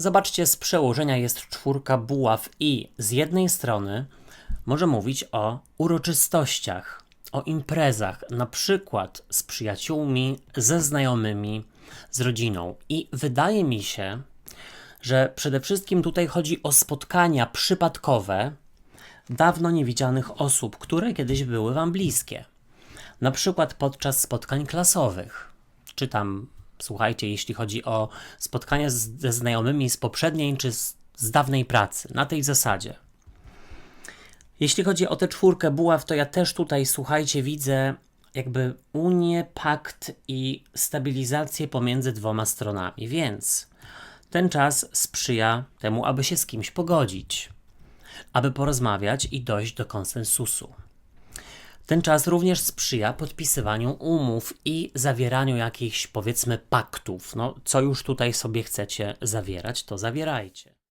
Zobaczcie, z przełożenia jest czwórka buław i z jednej strony może mówić o uroczystościach, o imprezach, na przykład z przyjaciółmi, ze znajomymi, z rodziną. I wydaje mi się, że przede wszystkim tutaj chodzi o spotkania przypadkowe dawno niewidzianych osób, które kiedyś były Wam bliskie. Na przykład podczas spotkań klasowych, czy tam, słuchajcie, jeśli chodzi o spotkania z, ze znajomymi z poprzedniej czy z, z dawnej pracy, na tej zasadzie. Jeśli chodzi o tę czwórkę buław, to ja też tutaj, słuchajcie, widzę jakby unię, pakt i stabilizację pomiędzy dwoma stronami, więc ten czas sprzyja temu, aby się z kimś pogodzić, aby porozmawiać i dojść do konsensusu. Ten czas również sprzyja podpisywaniu umów i zawieraniu jakichś, powiedzmy, paktów. No, co już tutaj sobie chcecie zawierać, to zawierajcie.